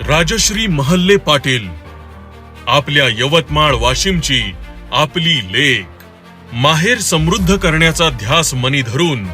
राजश्री महल्ले पाटील आपल्या यवतमाळ वाशिमची आपली लेख. माहेर समृद्ध करण्याचा ध्यास मनी धरून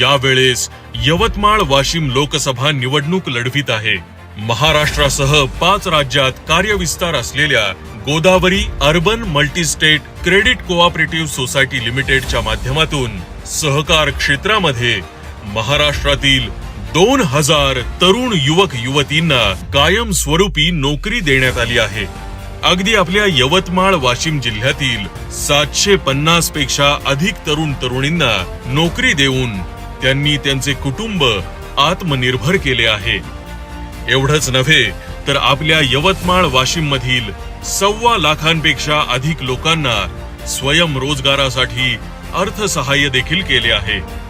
यावेळेस यवतमाळ वाशिम लोकसभा निवडणूक लढवित आहे. महाराष्ट्रासह पाच राज्यात कार्यविस्तार असलेल्या Godavari urban multistate credit cooperative society लिमिटेडच्या माध्यमातून सहकार क्षेत्रामध्ये महाराष्ट्रातील दोन हजार तरुण युवक युवतींना कायम स्वरूपी नोकरी देण्यात आली आहे. अगदी आपल्या यवतमाळ वाशिम जिल्ह्यातील सातशे पन्नासपेक्षा अधिक तरुण तरुणींना नोकरी देऊन त्यांनी त्यांचे कुटुंब आत्मनिर्भर केले आहे. एवढंच नव्हे तर आपल्या यवतमाळ वाशिम मधील सव्वा लाखांपेक्षा अधिक लोकांना स्वयंरोजगारासाठी अर्थसहाय्य देखील केले आहे.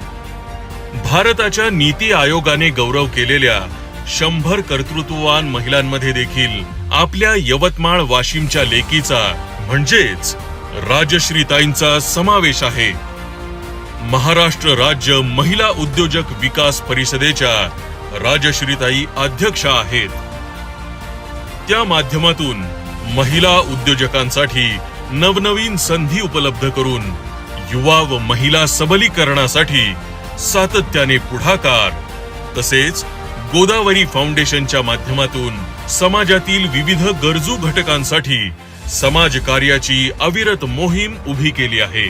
भारताच्या नीती आयोगाने गौरव केलेल्या शंभर कर्तृत्ववान महिलांमध्ये देखील आपल्या यवतमाळ वाशिमच्या लेकीचा म्हणजेच राजश्रीताईंचा समावेश आहे. महाराष्ट्र राज्य महिला उद्योजक विकास परिषदेच्या राजश्रीताई अध्यक्ष आहेत. त्या माध्यमातून महिला उद्योजकांसाठी नवनवीन संधी उपलब्ध करून युवा व महिला सबलीकरणासाठी सातत्याने पुढाकार. तसेच गोदावरी फाउंडेशनच्या माध्यमातून समाजातील विविध गरजू घटकांसाठी समाज कार्याची अविरत मोहीम उभी केली आहे.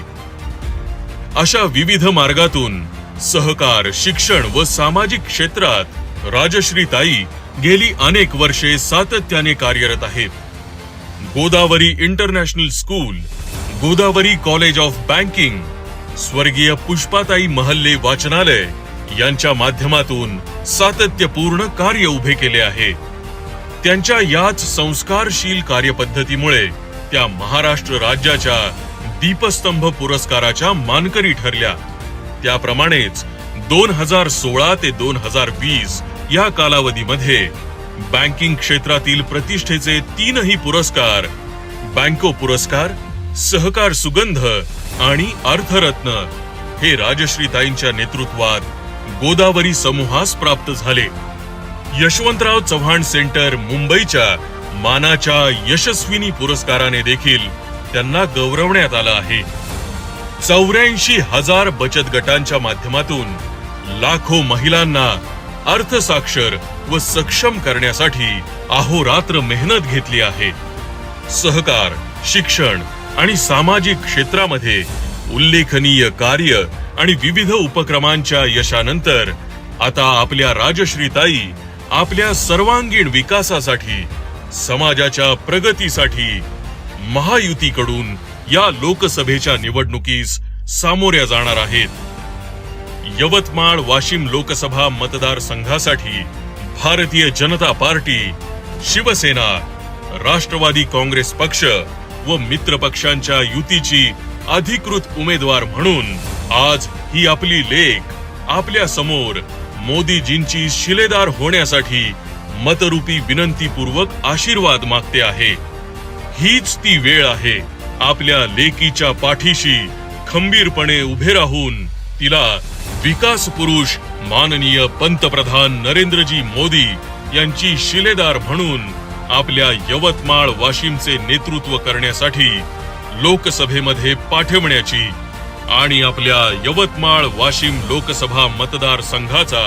अशा विविध मार्गातून सहकार शिक्षण व सामाजिक क्षेत्रात राजश्रीताई गेली अनेक वर्षे सातत्याने कार्यरत आहेत. Godavari international school Godavari college of banking स्वर्गीय पुष्पाताई महल्ले वाचनालय यांच्या माध्यमातून सातत्यपूर्ण कार्य उभे केले आहे. त्यांच्या याच संस्कारशील कार्यपद्धतीमुळे त्या महाराष्ट्र राज्याच्या दीपस्तंभ पुरस्काराच्या मानकरी ठरल्या. त्याप्रमाणेच दोन हजार सोळा ते दोन हजार वीस या कालावधीमध्ये बँकिंग क्षेत्रातील प्रतिष्ठेचे तीनही पुरस्कार बँको पुरस्कार सहकार सुगंध आणि अर्थरत्न हे राजश्रीताईंच्या नेतृत्वात गोदावरी समूहास प्राप्त झाले. यशवंतराव चव्हाण सेंटर मुंबईच्या मानाच्या यशस्विनी पुरस्काराने देखील त्यांना गौरवण्यात आलं आहे. चौऱ्याऐंशी हजार बचत गटांच्या माध्यमातून लाखो महिलांना अर्थसाक्षर व सक्षम करण्यासाठी अहोरात्र मेहनत घेतली आहे. सहकार शिक्षण आणि सामाजिक क्षेत्रामध्ये उल्लेखनीय कार्य आणि विविध उपक्रमांच्या यशानंतर आता आपल्या राजश्रीताई आपल्या सर्वांगीण विकासासाठी समाजाच्या प्रगतीसाठी महायुतीकडून या लोकसभेच्या निवडणुकीस सामोऱ्या जाणार आहेत. यवतमाळ वाशिम लोकसभा मतदारसंघासाठी भारतीय जनता पार्टी शिवसेना राष्ट्रवादी काँग्रेस पक्ष व मित्र पक्षांच्या युतीची अधिकृत उमेदवार म्हणून आज ही आपली लेख आपल्यासमोर मोदीजींची शिलेदार होण्यासाठी मतरूपी विनंतीपूर्वक आशीर्वाद मागते आहे. हीच ती वेळ आहे आपल्या लेकीच्या पाठीशी खंबीरपणे उभे राहून तिला विकास पुरुष माननीय पंतप्रधान नरेंद्रजी मोदी यांची शिलेदार म्हणून आपल्या यवतमाळ वाशिमचे नेतृत्व करण्यासाठी लोकसभेमध्ये पाठवण्याची आणि आपल्या यवतमाळ वाशिम लोकसभा मतदारसंघाचा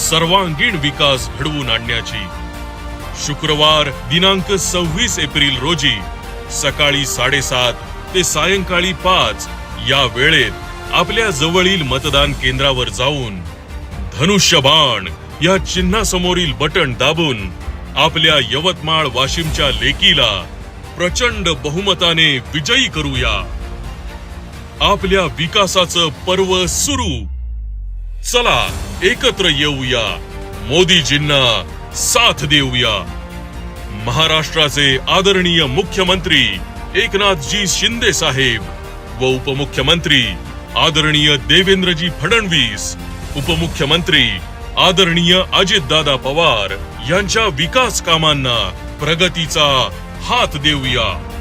सर्वांगीण विकास घडवून आणण्याची. शुक्रवार दिनांक सव्वीस एप्रिल रोजी सकाळी साडेसात ते सायंकाळी पाच या वेळेत आपल्या जवळील मतदान केंद्रावर जाऊन धनुष्यबाण या चिन्हासमोरील बटन दाबून आपल्या यवतमाळ वाशिमच्या लेकीला प्रचंड बहुमताने विजयी करूया. आपल्या विकासाचं पर्व सुरू. चला एकत्र येऊया. मोदीजींना साथ देऊया. महाराष्ट्राचे आदरणीय मुख्यमंत्री एकनाथजी शिंदे साहेब व उपमुख्यमंत्री आदरणीय देवेंद्रजी फडणवीस उपमुख्यमंत्री आदरणीय अजितदादा पवार यांच्या विकास कामांना प्रगतीचा हात देऊया.